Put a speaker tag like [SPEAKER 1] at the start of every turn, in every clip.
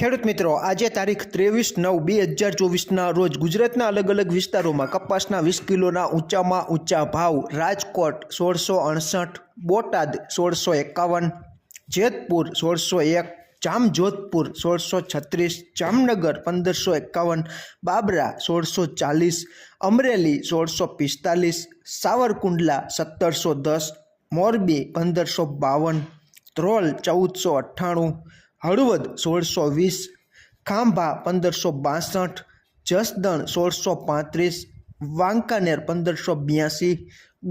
[SPEAKER 1] ખેડૂત મિત્રો, આજે તારીખ ત્રેવીસ નવ બે હજાર ચોવીસના રોજ ગુજરાતના અલગ અલગ વિસ્તારોમાં કપાસના વીસ કિલોના ઊંચામાં ઊંચા ભાવ, રાજકોટ સોળસો અડસઠ, બોટાદ સોળસો એકાવન, જેતપુર સોળસો એક, જામજોધપુર સોળસો છત્રીસ, જામનગર પંદરસો એકાવન, બાબરા સોળસો ચાલીસ, અમરેલી સોળસો પિસ્તાલીસ, સાવરકુંડલા સત્તરસો દસ, મોરબી પંદરસો બાવન, ધ્રોલ ચૌદસો અઠ્ઠાણું હળવદ સોળસો વીસ, ખાંભા પંદરસો બાસઠ, જસદણ સોળસો પાંત્રીસ, વાંકાનેર પંદરસો બ્યાસી,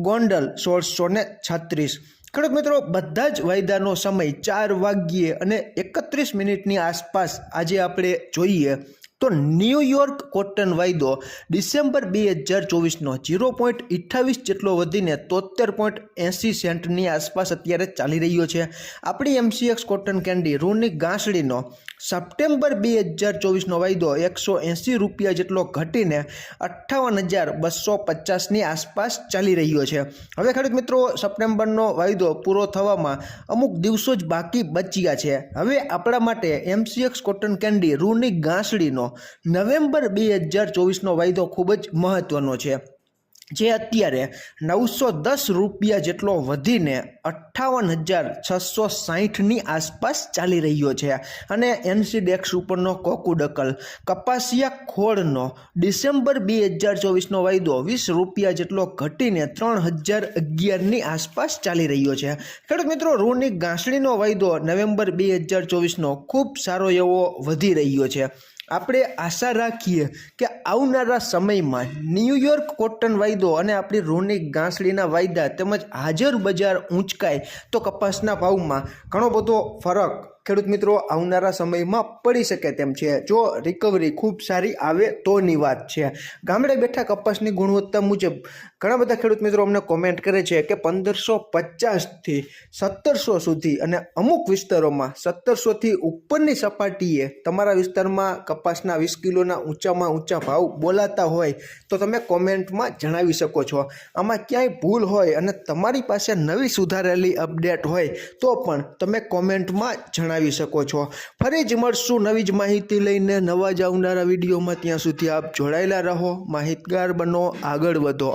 [SPEAKER 1] ગોંડલ સોળસો ને છત્રીસ. ખડક મિત્રો, બધા જ વાયદાનો સમય ચાર વાગ્યે અને એકત્રીસ મિનિટની આસપાસ આજે આપણે જોઈએ તો ન્યૂયોર્ક કોટન વાયદો ડિસેમ્બર બે હજાર ચોવીસનો જીરો પોઈન્ટ અઠ્ઠાવીસ જેટલો વધીને તોતેર પોઈન્ટ એંસી સેન્ટની આસપાસ અત્યારે ચાલી રહ્યો છે. આપણી એમસીએક્સ કોટન કેન્ડી રૂની ગાંસડીનો સપ્ટેમ્બર બે હજાર ચોવીસનો વાયદો એકસો એંસી રૂપિયા જેટલો ઘટીને અઠ્ઠાવન હજાર બસો પચાસની આસપાસ ચાલી રહ્યો છે. હવે ખેડૂત મિત્રો, સપ્ટેમ્બરનો વાયદો પૂરો થવામાં અમુક દિવસો જ બાકી બચ્યા છે. હવે આપણા માટે એમસીએક્સ કોટન કેન્ડી રૂની ગાંસડીનો નવેમ્બર બે હજાર ચોવીસનો વાયદો ખૂબ જ મહત્ત્વનો છે. જે અત્યારે નવસો દસ રૂપિયા જેટલો વધીને અઠ્ઠાવન હજાર છસો સાહીઠની આસપાસ ચાલી રહ્યો છે અને એનસી ડેક્સ ઉપરનો કોકુડકલ કપાસિયા ખોળનો ડિસેમ્બર બે હજાર ચોવીસનો વાયદો વીસ રૂપિયા જેટલો ઘટીને ત્રણ હજાર અગિયારની આસપાસ ચાલી રહ્યો છે. ખેડૂત મિત્રો, રૂની ગાંસડીનો વાયદો નવેમ્બર બે હજાર ચોવીસનો ખૂબ સારો એવો વધી રહ્યો છે. આપણે આશા રાખીએ કે આવનારા સમયમાં ન્યૂયોર્ક કોટન વાયદો અને આપણી રોની ગાંસડીના વાયદા તેમજ હાજર બજાર ઊંચકાય તો કપાસના ભાવમાં ઘણો બધો ફરક ખેડૂત મિત્રો આવનારા સમયમાં પડી શકે તેમ છે. જો રિકવરી ખૂબ સારી આવે તોની વાત છે. ગામડે બેઠા કપાસની ગુણવત્તા મુજબ ઘણા બધા ખેડૂત મિત્રો અમને કોમેન્ટ કરે છે કે પંદરસો પચાસથી સત્તરસો સુધી અને અમુક વિસ્તારોમાં સત્તરસોથી ઉપરની સપાટીએ તમારા વિસ્તારમાં કપાસના વીસ કિલોના ઊંચામાં ઊંચા ભાવ બોલાતા હોય તો તમે કોમેન્ટમાં જણાવી શકો છો. આમાં ક્યાંય ભૂલ હોય અને તમારી પાસે નવી સુધારેલી અપડેટ હોય તો પણ તમે કોમેન્ટમાં જણાવી શકો છો. ફરી જ મળશું નવી જ માહિતી લઈને નવા જ આવનારા વિડીયોમાં. ત્યાં સુધી આપ જોડાયેલા રહો, માહિતગાર બનો, આગળ વધો.